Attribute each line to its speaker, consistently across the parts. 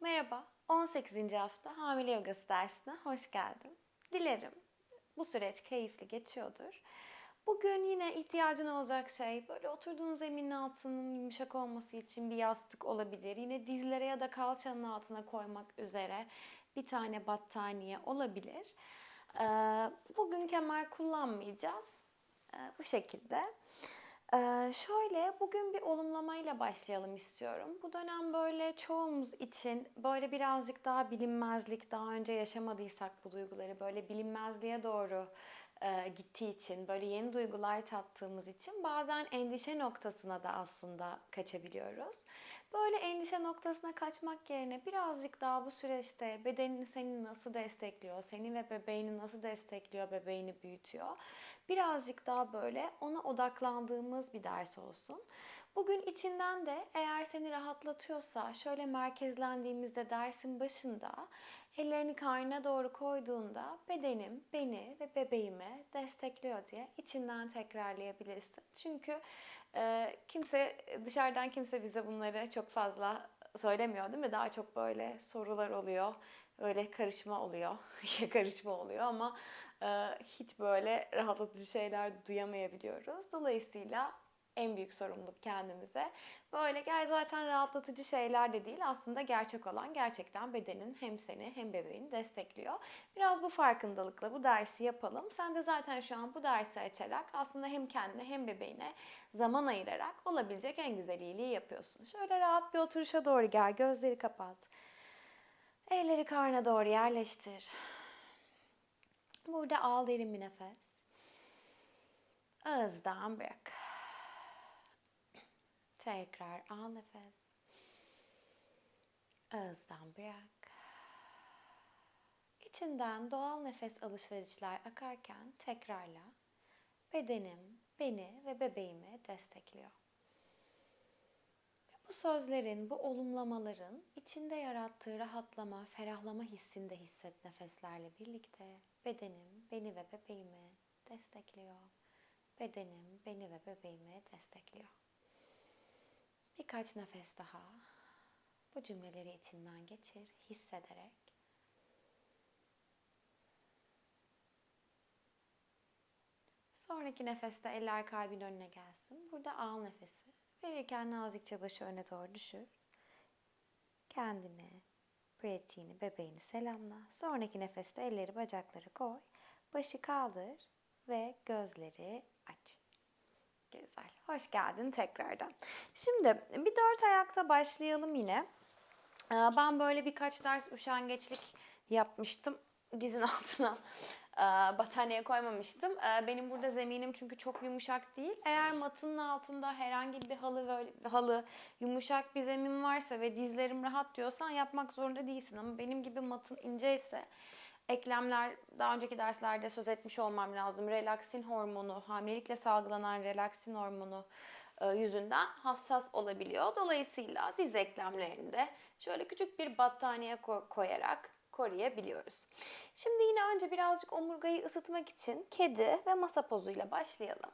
Speaker 1: Merhaba, 18. hafta hamile yogası dersine hoş geldin. Dilerim bu süreç keyifli geçiyordur. Bugün yine ihtiyacın olacak şey böyle oturduğun zeminin altının yumuşak olması için bir yastık olabilir. Yine dizlere ya da kalçanın altına koymak üzere bir tane battaniye olabilir. Ee, Bugün kemer kullanmayacağız. Ee, Bu şekilde. Ee, şöyle bugün bir olumlamayla başlayalım istiyorum. Bu dönem böyle çoğumuz için böyle birazcık daha bilinmezlik, daha önce yaşamadıysak bu duyguları böyle bilinmezliğe doğru e, gittiği için, böyle yeni duygular tattığımız için bazen endişe noktasına da aslında kaçabiliyoruz. Böyle endişe noktasına kaçmak yerine birazcık daha bu süreçte bedenin seni nasıl destekliyor, seni ve bebeğini nasıl destekliyor, bebeğini büyütüyor. Birazcık daha böyle ona odaklandığımız bir ders olsun. Bugün içinden de eğer seni rahatlatıyorsa şöyle merkezlendiğimizde dersin başında ellerini karnına doğru koyduğunda bedenim beni ve bebeğimi destekliyor diye içinden tekrarlayabilirsin. Çünkü e, kimse dışarıdan kimse bize bunları çok fazla söylemiyor değil mi? Daha çok böyle sorular oluyor. Öyle karışma oluyor. Karışma oluyor ama hiç böyle rahatlatıcı şeyler duyamayabiliyoruz. Dolayısıyla en büyük sorumluluk kendimize. Böyle gel zaten rahatlatıcı şeyler de değil aslında gerçek olan gerçekten bedenin hem seni hem bebeğini destekliyor. Biraz bu farkındalıkla bu dersi yapalım. Sen de zaten şu an bu dersi açarak aslında hem kendine hem bebeğine zaman ayırarak olabilecek en güzel iyiliği yapıyorsun. Şöyle rahat bir oturuşa doğru gel, gözleri kapat. Elleri karna doğru yerleştir. Burada al derin bir nefes. Ağızdan bırak. Tekrar al nefes. Ağızdan bırak. İçinden doğal nefes alışverişler akarken tekrarla. Bedenim beni ve bebeğimi destekliyor. Bu sözlerin, bu olumlamaların içinde yarattığı rahatlama, ferahlama hissini de hisset nefeslerle birlikte. Bedenim beni ve bebeğimi destekliyor. Bedenim beni ve bebeğimi destekliyor. Birkaç nefes daha bu cümleleri içinden geçir, hissederek. Sonraki nefeste eller kalbin önüne gelsin. Burada al nefesi. Verirken nazikçe başı öne doğru düşür. Kendini, pratiğini, bebeğini selamla. Sonraki nefeste elleri bacakları koy. Başı kaldır ve gözleri aç. Güzel. Hoş geldin tekrardan. Şimdi bir dört ayakta başlayalım yine. Ben böyle birkaç ders üşengeçlik yapmıştım. Dizin altına battaniye koymamıştım. E, Benim burada zeminim çünkü çok yumuşak değil. Eğer matının altında herhangi bir halı böyle halı yumuşak bir zemin varsa ve dizlerim rahat diyorsan yapmak zorunda değilsin. Ama benim gibi matın ince ise eklemler daha önceki derslerde söz etmiş olmam lazım. Relaksin hormonu, hamilelikle salgılanan relaksin hormonu e, yüzünden hassas olabiliyor. Dolayısıyla diz eklemlerinde şöyle küçük bir battaniye ko- koyarak koruyabiliyoruz. Şimdi yine önce birazcık omurgayı ısıtmak için kedi ve masa pozuyla başlayalım.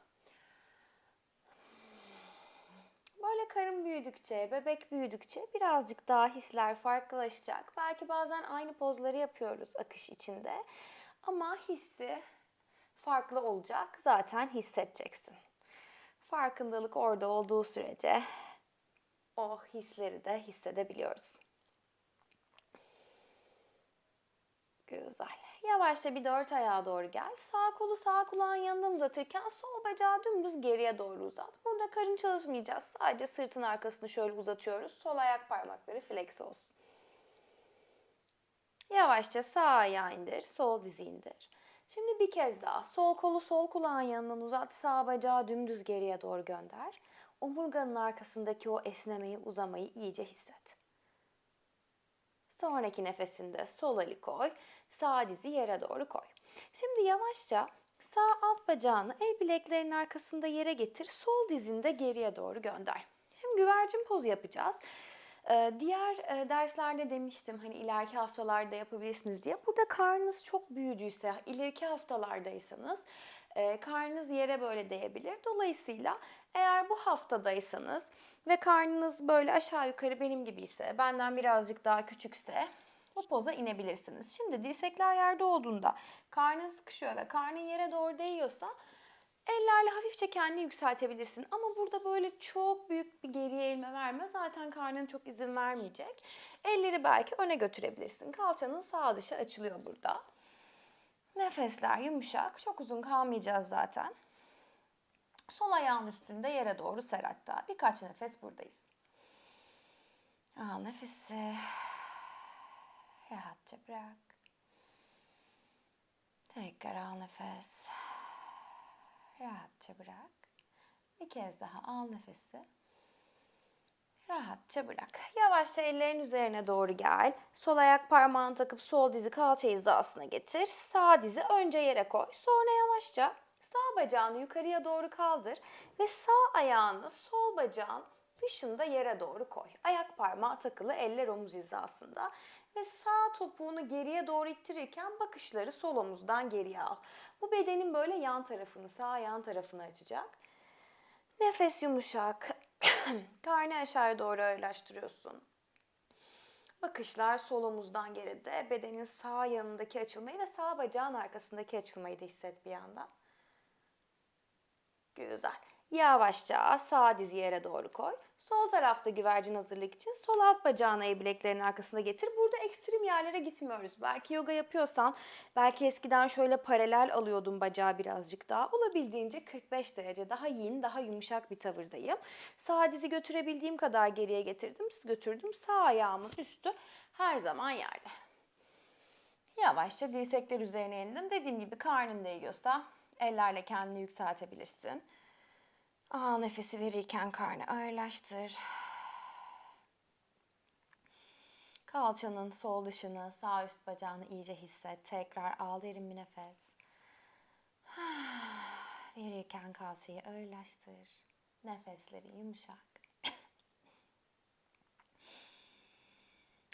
Speaker 1: Böyle karın büyüdükçe, bebek büyüdükçe birazcık daha hisler farklılaşacak. Belki bazen aynı pozları yapıyoruz akış içinde. Ama hissi farklı olacak. Zaten hissedeceksin. Farkındalık orada olduğu sürece o hisleri de hissedebiliyoruz. Güzel. Yavaşça bir dört ayağa doğru gel. Sağ kolu sağ kulağın yanından uzatırken sol bacağı dümdüz geriye doğru uzat. Burada karın çalışmayacağız. Sadece sırtın arkasını şöyle uzatıyoruz. Sol ayak parmakları flex olsun. Yavaşça sağ ayağı indir, sol dizi indir. Şimdi bir kez daha sol kolu sol kulağın yanından uzat, sağ bacağı dümdüz geriye doğru gönder. Omurganın arkasındaki o esnemeyi, uzamayı iyice hisset. Sonraki nefesinde sol eli koy, sağ dizi yere doğru koy. Şimdi yavaşça sağ alt bacağını el bileklerinin arkasında yere getir, sol dizini de geriye doğru gönder. Şimdi güvercin pozu yapacağız. Ee, diğer e, derslerde demiştim hani ileriki haftalarda yapabilirsiniz diye. Burada karnınız çok büyüdüyse, ileriki haftalardaysanız e, karnınız yere böyle değebilir. Dolayısıyla eğer bu haftadaysanız ve karnınız böyle aşağı yukarı benim gibi ise, benden birazcık daha küçükse bu poza inebilirsiniz. Şimdi dirsekler yerde olduğunda karnın sıkışıyor ve karnın yere doğru değiyorsa ellerle hafifçe kendini yükseltebilirsin. Ama burada böyle çok büyük bir geriye eğilme verme. Zaten karnın çok izin vermeyecek. Elleri belki öne götürebilirsin. Kalçanın sağ dışı açılıyor burada. Nefesler yumuşak. Çok uzun kalmayacağız zaten. Sol ayağın üstünde yere doğru ser hatta. Birkaç nefes buradayız. Al nefesi. Rahatça bırak. Tekrar al nefes. Rahatça bırak. Bir kez daha al nefesi. Rahatça bırak. Yavaşça ellerin üzerine doğru gel. Sol ayak parmağını takıp sol dizi kalça hizasına getir. Sağ dizi önce yere koy. Sonra yavaşça sağ bacağını yukarıya doğru kaldır ve sağ ayağını sol bacağın dışında yere doğru koy. Ayak parmağı takılı, eller omuz hizasında ve sağ topuğunu geriye doğru ittirirken bakışları sol omuzdan geriye al. Bu bedenin böyle yan tarafını, sağ yan tarafını açacak. Nefes yumuşak. Karnı aşağıya doğru ağırlaştırıyorsun. Bakışlar sol omuzdan geride. Bedenin sağ yanındaki açılmayı ve sağ bacağın arkasındaki açılmayı da hisset bir yandan. Güzel. Yavaşça sağ dizi yere doğru koy. Sol tarafta güvercin hazırlık için sol alt bacağını el bileklerinin arkasına getir. Burada ekstrem yerlere gitmiyoruz. Belki yoga yapıyorsan, belki eskiden şöyle paralel alıyordum bacağı birazcık daha. Olabildiğince 45 derece daha yin, daha yumuşak bir tavırdayım. Sağ dizi götürebildiğim kadar geriye getirdim, götürdüm. Sağ ayağımın üstü her zaman yerde. Yavaşça dirsekler üzerine indim. Dediğim gibi karnın değiyorsa ellerle kendini yükseltebilirsin. Al nefesi verirken karnı ağırlaştır. Kalçanın sol dışını, sağ üst bacağını iyice hisset. Tekrar al derin bir nefes. Verirken kalçayı ağırlaştır. Nefesleri yumuşak.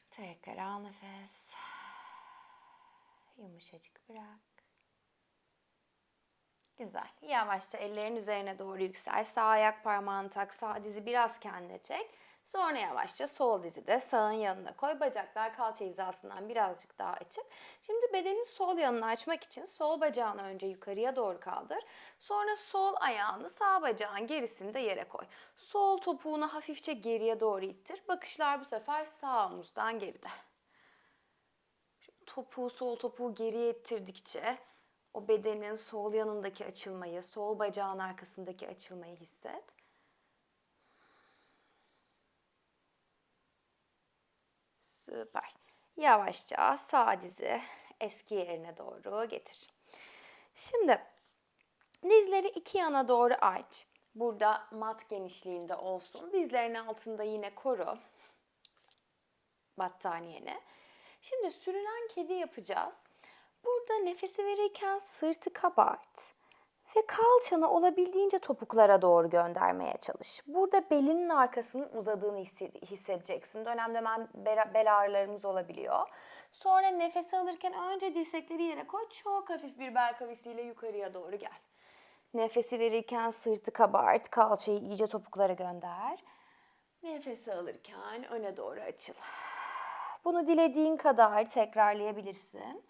Speaker 1: Tekrar al nefes. Yumuşacık bırak. Güzel. Yavaşça ellerin üzerine doğru yüksel. Sağ ayak parmağını tak, sağ dizi biraz kendine çek. Sonra yavaşça sol dizi de sağın yanına koy. Bacaklar kalça hizasından birazcık daha açık. Şimdi bedenin sol yanını açmak için sol bacağını önce yukarıya doğru kaldır. Sonra sol ayağını sağ bacağın gerisinde yere koy. Sol topuğunu hafifçe geriye doğru ittir. Bakışlar bu sefer sağ omuzdan geride. Topuğu sol topuğu geriye ittirdikçe o bedenin sol yanındaki açılmayı, sol bacağın arkasındaki açılmayı hisset. Süper. Yavaşça sağ dizi eski yerine doğru getir. Şimdi dizleri iki yana doğru aç. Burada mat genişliğinde olsun. Dizlerin altında yine koru battaniyeni. Şimdi sürünen kedi yapacağız. Burada nefesi verirken sırtı kabart ve kalçanı olabildiğince topuklara doğru göndermeye çalış. Burada belinin arkasının uzadığını hissedeceksin. Dönemde bel ağrılarımız olabiliyor. Sonra nefes alırken önce dirsekleri yere koy. Çok hafif bir bel kavisiyle yukarıya doğru gel. Nefesi verirken sırtı kabart, kalçayı iyice topuklara gönder. Nefesi alırken öne doğru açıl. Bunu dilediğin kadar tekrarlayabilirsin.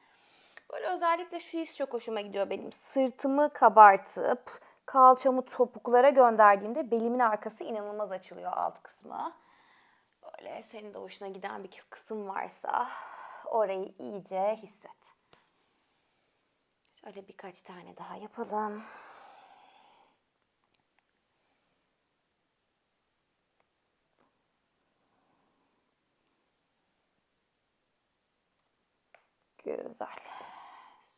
Speaker 1: Böyle özellikle şu his çok hoşuma gidiyor benim. Sırtımı kabartıp kalçamı topuklara gönderdiğimde belimin arkası inanılmaz açılıyor alt kısmı. Böyle senin de hoşuna giden bir kısım varsa orayı iyice hisset. Şöyle birkaç tane daha yapalım. Güzel.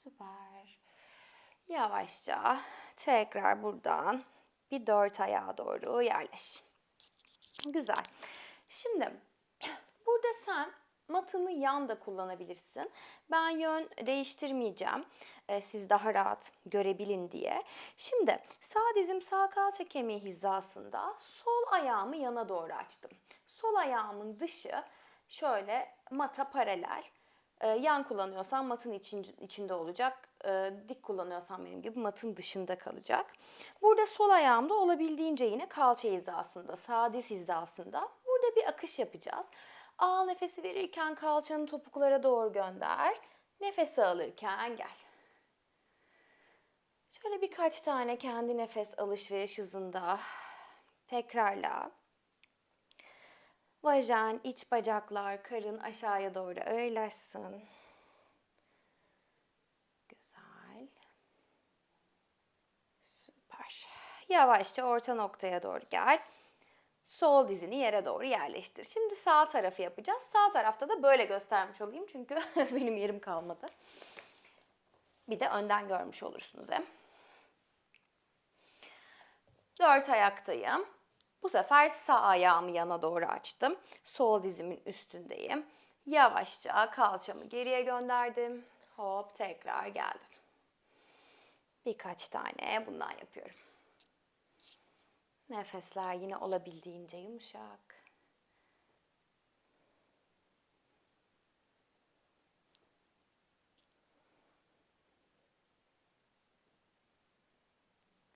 Speaker 1: Süper. Yavaşça tekrar buradan bir dört ayağa doğru yerleş. Güzel. Şimdi burada sen Matını yan da kullanabilirsin. Ben yön değiştirmeyeceğim. Ee, siz daha rahat görebilin diye. Şimdi sağ dizim sağ kalça kemiği hizasında sol ayağımı yana doğru açtım. Sol ayağımın dışı şöyle mata paralel. Ee, yan kullanıyorsan matın için, içinde olacak. Ee, dik kullanıyorsan benim gibi matın dışında kalacak. Burada sol ayağımda olabildiğince yine kalça hizasında, sağ diz hizasında. Burada bir akış yapacağız. Al nefesi verirken kalçanı topuklara doğru gönder. Nefes alırken gel. Şöyle birkaç tane kendi nefes alışveriş hızında tekrarla. Vajen, iç bacaklar, karın aşağıya doğru ağırlaşsın. Güzel. Süper. Yavaşça orta noktaya doğru gel. Sol dizini yere doğru yerleştir. Şimdi sağ tarafı yapacağız. Sağ tarafta da böyle göstermiş olayım çünkü benim yerim kalmadı. Bir de önden görmüş olursunuz hem. Dört ayaktayım. Bu sefer sağ ayağımı yana doğru açtım. Sol dizimin üstündeyim. Yavaşça kalçamı geriye gönderdim. Hop tekrar geldim. Birkaç tane bundan yapıyorum. Nefesler yine olabildiğince yumuşak.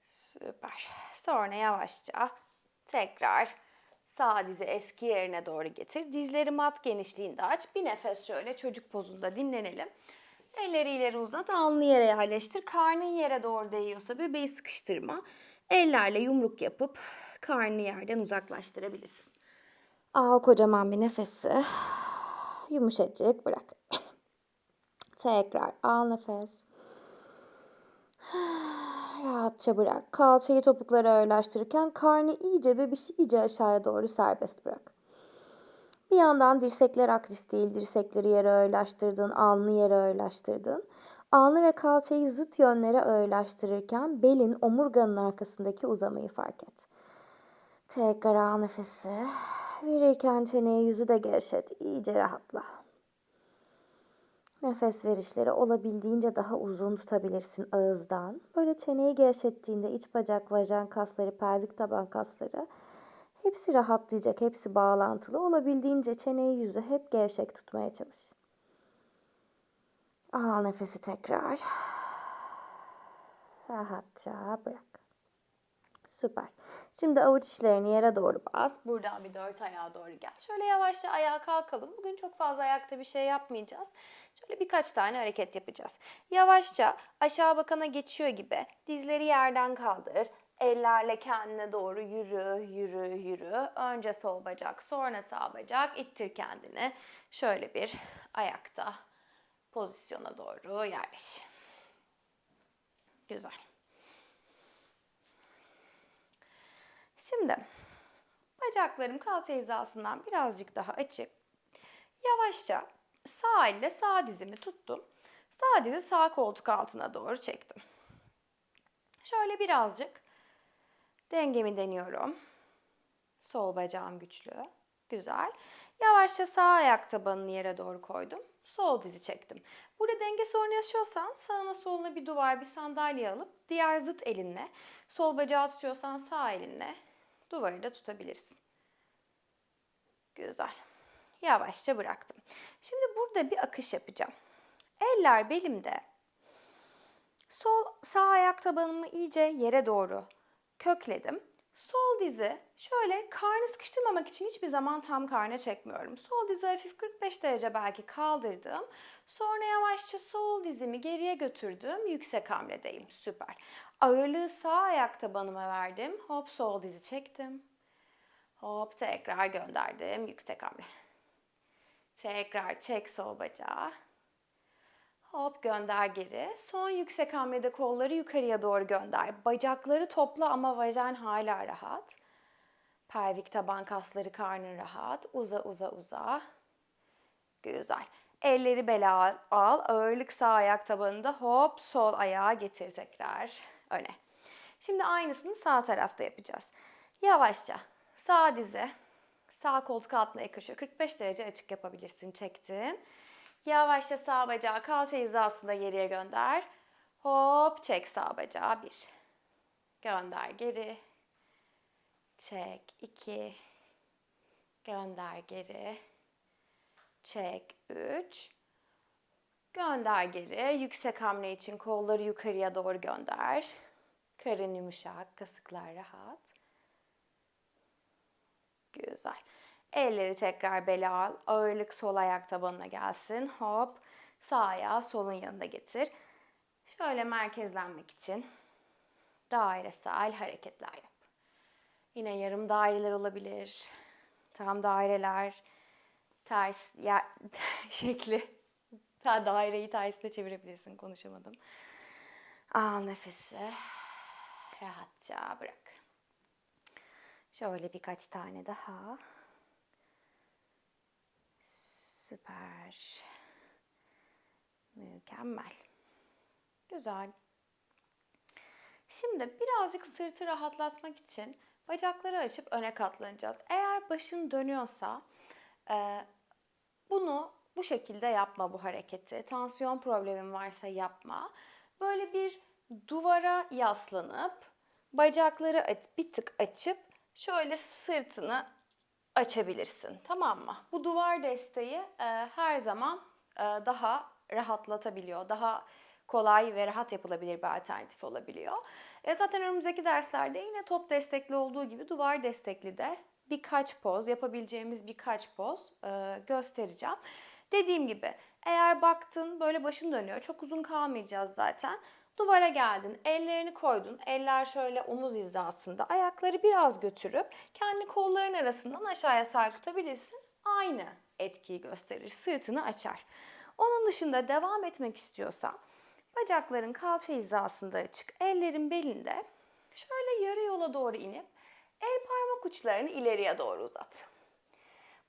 Speaker 1: Süper. Sonra yavaşça tekrar sağ dizi eski yerine doğru getir. Dizleri mat genişliğinde aç. Bir nefes şöyle çocuk pozunda dinlenelim. Elleri ileri uzat, alnı yere yerleştir. Karnın yere doğru değiyorsa bebeği sıkıştırma. Ellerle yumruk yapıp karnını yerden uzaklaştırabilirsin. Al kocaman bir nefesi. Yumuşacık bırak. Tekrar al nefes. Rahatça bırak. Kalçayı topuklara ağırlaştırırken karnı iyice bebiş iyice aşağıya doğru serbest bırak. Bir yandan dirsekler aktif değil. Dirsekleri yere ağırlaştırdın, alnı yere ağırlaştırdın. Alnı ve kalçayı zıt yönlere ağırlaştırırken belin omurganın arkasındaki uzamayı fark et. Tekrar al nefesi. Verirken çeneyi yüzü de gevşet. İyice rahatla. Nefes verişleri olabildiğince daha uzun tutabilirsin ağızdan. Böyle çeneyi gevşettiğinde iç bacak, vajen kasları, pelvik taban kasları hepsi rahatlayacak, hepsi bağlantılı. Olabildiğince çeneyi yüzü hep gevşek tutmaya çalış. Al nefesi tekrar. Rahatça bırak. Süper. Şimdi avuç içlerini yere doğru bas. Buradan bir dört ayağa doğru gel. Şöyle yavaşça ayağa kalkalım. Bugün çok fazla ayakta bir şey yapmayacağız. Şöyle birkaç tane hareket yapacağız. Yavaşça aşağı bakana geçiyor gibi dizleri yerden kaldır. Ellerle kendine doğru yürü, yürü, yürü. Önce sol bacak, sonra sağ bacak. İttir kendini. Şöyle bir ayakta pozisyona doğru yerleş. Güzel. Şimdi bacaklarım kalça hizasından birazcık daha açık. Yavaşça sağ elle sağ dizimi tuttum. Sağ dizi sağ koltuk altına doğru çektim. Şöyle birazcık dengemi deniyorum. Sol bacağım güçlü. Güzel. Yavaşça sağ ayak tabanını yere doğru koydum. Sol dizi çektim. Burada denge sorunu yaşıyorsan sağına soluna bir duvar, bir sandalye alıp diğer zıt elinle, sol bacağı tutuyorsan sağ elinle duvarı da tutabilirsin. Güzel. Yavaşça bıraktım. Şimdi burada bir akış yapacağım. Eller belimde. Sol sağ ayak tabanımı iyice yere doğru kökledim. Sol dizi şöyle karnı sıkıştırmamak için hiçbir zaman tam karna çekmiyorum. Sol dizi hafif 45 derece belki kaldırdım. Sonra yavaşça sol dizimi geriye götürdüm. Yüksek hamledeyim. Süper. Ağırlığı sağ ayak tabanıma verdim. Hop sol dizi çektim. Hop tekrar gönderdim. Yüksek hamle. Tekrar çek sol bacağı. Hop gönder geri. Son yüksek hamlede kolları yukarıya doğru gönder. Bacakları topla ama vajen hala rahat. Pelvik taban kasları karnın rahat. Uza uza uza. Güzel. Elleri bela al. Ağırlık sağ ayak tabanında hop sol ayağa getir tekrar öne. Şimdi aynısını sağ tarafta yapacağız. Yavaşça sağ dize Sağ koltuk altına yakışıyor. 45 derece açık yapabilirsin. Çektin. Yavaşça sağ bacağı kalça hizasında geriye gönder. Hop çek sağ bacağı bir. Gönder geri. Çek iki. Gönder geri. Çek üç. Gönder geri. Yüksek hamle için kolları yukarıya doğru gönder. Karın yumuşak, kasıklar rahat. Güzel. Elleri tekrar bele al. Ağırlık sol ayak tabanına gelsin. Hop. Sağ ayağı solun yanında getir. Şöyle merkezlenmek için dairesel hareketler yap. Yine yarım daireler olabilir. Tam daireler. Ters ya şekli. Ta daireyi tersine çevirebilirsin. Konuşamadım. Al nefesi. Rahatça bırak. Şöyle birkaç tane daha. Süper. Mükemmel. Güzel. Şimdi birazcık sırtı rahatlatmak için bacakları açıp öne katlanacağız. Eğer başın dönüyorsa bunu bu şekilde yapma bu hareketi. Tansiyon problemin varsa yapma. Böyle bir duvara yaslanıp bacakları bir tık açıp şöyle sırtını açabilirsin. Tamam mı? Bu duvar desteği e, her zaman e, daha rahatlatabiliyor. Daha kolay ve rahat yapılabilir bir alternatif olabiliyor. E, zaten önümüzdeki derslerde yine top destekli olduğu gibi duvar destekli de birkaç poz, yapabileceğimiz birkaç poz e, göstereceğim. Dediğim gibi eğer baktın böyle başın dönüyor, çok uzun kalmayacağız zaten. Duvara geldin, ellerini koydun. Eller şöyle omuz hizasında. Ayakları biraz götürüp kendi kolların arasından aşağıya sarkıtabilirsin. Aynı etkiyi gösterir. Sırtını açar. Onun dışında devam etmek istiyorsan bacakların kalça hizasında açık, ellerin belinde. Şöyle yarı yola doğru inip el parmak uçlarını ileriye doğru uzat.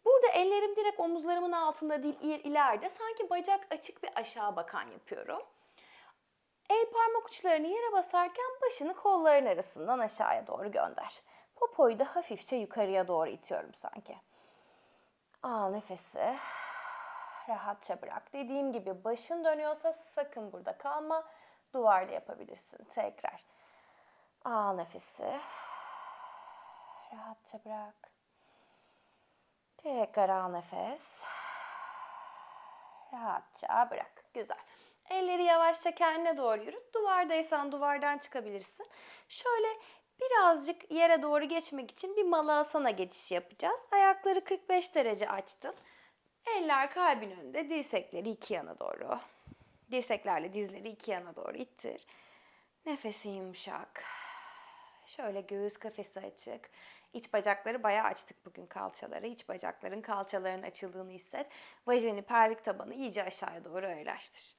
Speaker 1: Burada ellerim direkt omuzlarımın altında değil ileride sanki bacak açık bir aşağı bakan yapıyorum. El parmak uçlarını yere basarken başını kolların arasından aşağıya doğru gönder. Popoyu da hafifçe yukarıya doğru itiyorum sanki. Al nefesi. Rahatça bırak. Dediğim gibi başın dönüyorsa sakın burada kalma. Duvarda yapabilirsin. Tekrar. Al nefesi. Rahatça bırak. Tekrar al nefes. Rahatça bırak. Güzel. Elleri yavaşça kendine doğru yürüt. Duvardaysan duvardan çıkabilirsin. Şöyle birazcık yere doğru geçmek için bir malasana geçiş yapacağız. Ayakları 45 derece açtın. Eller kalbin önünde, dirsekleri iki yana doğru. Dirseklerle dizleri iki yana doğru ittir. Nefesin yumuşak. Şöyle göğüs kafesi açık. İç bacakları bayağı açtık bugün kalçaları. İç bacakların kalçaların açıldığını hisset. Vajeni, pelvik tabanı iyice aşağıya doğru öğreştir.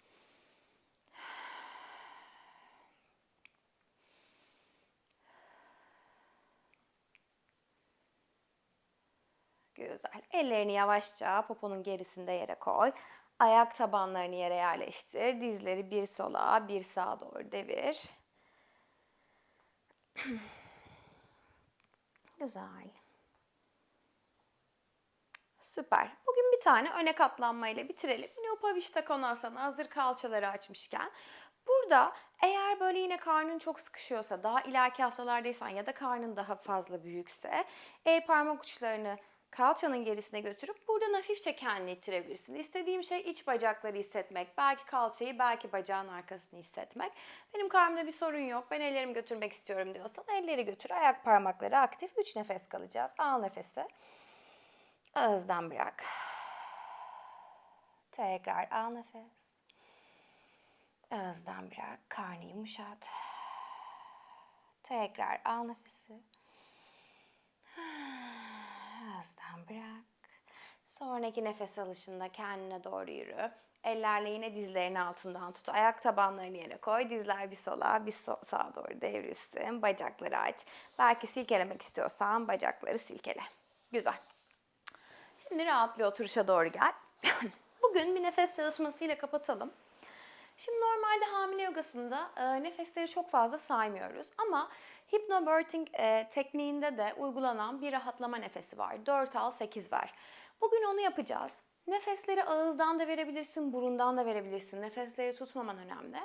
Speaker 1: Güzel. Ellerini yavaşça poponun gerisinde yere koy. Ayak tabanlarını yere yerleştir. Dizleri bir sola, bir sağa doğru devir. Güzel. Süper. Bugün bir tane öne katlanma ile bitirelim. Yine Upavishta Konasana hazır kalçaları açmışken. Burada eğer böyle yine karnın çok sıkışıyorsa, daha ileriki haftalardaysan ya da karnın daha fazla büyükse el parmak uçlarını kalçanın gerisine götürüp buradan hafifçe kendini ittirebilirsin. İstediğim şey iç bacakları hissetmek. Belki kalçayı, belki bacağın arkasını hissetmek. Benim karnımda bir sorun yok. Ben ellerimi götürmek istiyorum diyorsan elleri götür. Ayak parmakları aktif. 3 nefes kalacağız. Al nefesi. Ağızdan bırak. Tekrar al nefes. Ağızdan bırak. Karnı yumuşat. Tekrar al nefesi. Ağızdan bırak. Sonraki nefes alışında kendine doğru yürü. Ellerle yine dizlerin altından tut. Ayak tabanlarını yere koy. Dizler bir sola, bir so- sağa doğru devrilsin. Bacakları aç. Belki silkelemek istiyorsan bacakları silkele. Güzel. Şimdi rahat bir oturuşa doğru gel. Bugün bir nefes çalışmasıyla kapatalım. Şimdi normalde hamile yogasında e, nefesleri çok fazla saymıyoruz ama Hypnobirthing e, tekniğinde de uygulanan bir rahatlama nefesi var. 4 al 8 ver. Bugün onu yapacağız. Nefesleri ağızdan da verebilirsin, burundan da verebilirsin. Nefesleri tutmaman önemli.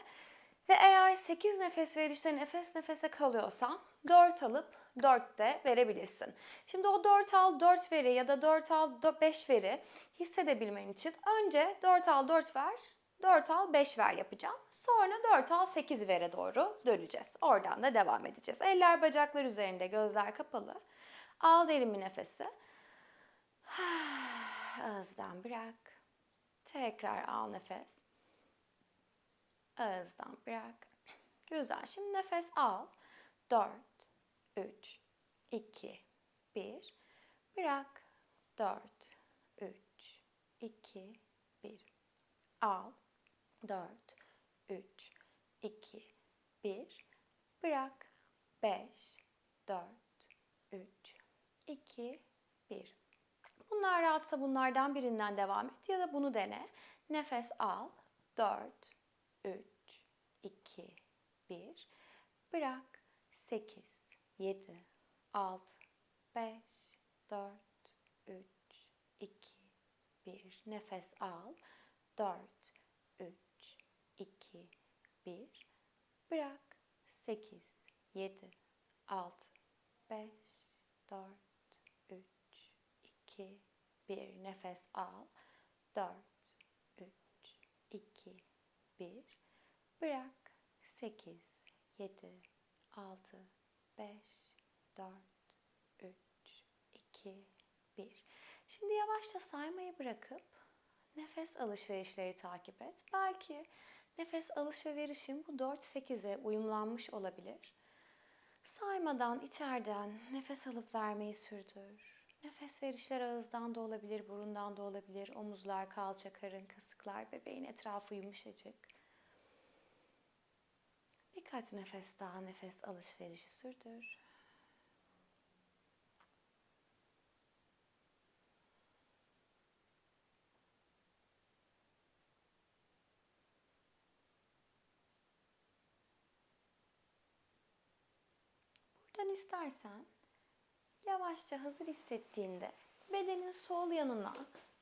Speaker 1: Ve eğer 8 nefes verişte nefes nefese kalıyorsan 4 alıp 4 de verebilirsin. Şimdi o 4 al 4 veri ya da 4 al 5 veri hissedebilmen için önce 4 al 4 ver, 4 al 5 ver yapacağım. Sonra 4 al 8 vere doğru döneceğiz. Oradan da devam edeceğiz. Eller bacaklar üzerinde, gözler kapalı. Al derin bir nefesi. Ağızdan bırak. Tekrar al nefes. Ağızdan bırak. Güzel. Şimdi nefes al. 4, 3, 2, 1. Bırak. 4, 3, 2, 1. Al. 4, 3, 2, 1. Bırak. 5, 4, 3, 2, 1. Bunlar rahatsa bunlardan birinden devam et ya da bunu dene. Nefes al. 4, 3, 2, 1. Bırak. 8, 7, 6, 5, 4, 3, 2, 1. Nefes al. 4, 3, 2, 1. Bırak. 8, 7, 6, 5, 4, 3, 2, 1. Nefes al. 4, 3, 2, 1. Bırak. 8, 7, 6, 5, 4, 3, 2, 1. Şimdi yavaşça saymayı bırakıp nefes alışverişleri takip et. Belki nefes alış ve verişin bu 4-8'e uyumlanmış olabilir. Saymadan içeriden nefes alıp vermeyi sürdür. Nefes verişler ağızdan da olabilir, burundan da olabilir. Omuzlar, kalça, karın, kasıklar, bebeğin etrafı yumuşacık. Birkaç nefes daha nefes alışverişi sürdür. Buradan istersen yavaşça hazır hissettiğinde bedenin sol yanına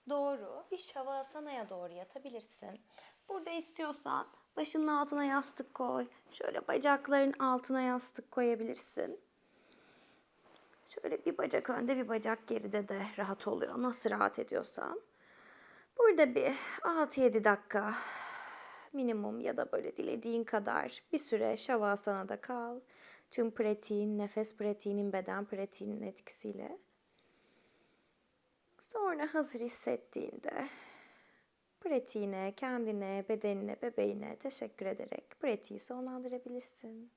Speaker 1: doğru bir şavasanaya doğru yatabilirsin. Burada istiyorsan başının altına yastık koy. Şöyle bacakların altına yastık koyabilirsin. Şöyle bir bacak önde bir bacak geride de rahat oluyor. Nasıl rahat ediyorsan. Burada bir 6-7 dakika minimum ya da böyle dilediğin kadar bir süre şavasanada kal. Tüm pratiğin, nefes pratiğinin, beden pratiğinin etkisiyle. Sonra hazır hissettiğinde pratiğine, kendine, bedenine, bebeğine teşekkür ederek pratiği sonlandırabilirsin.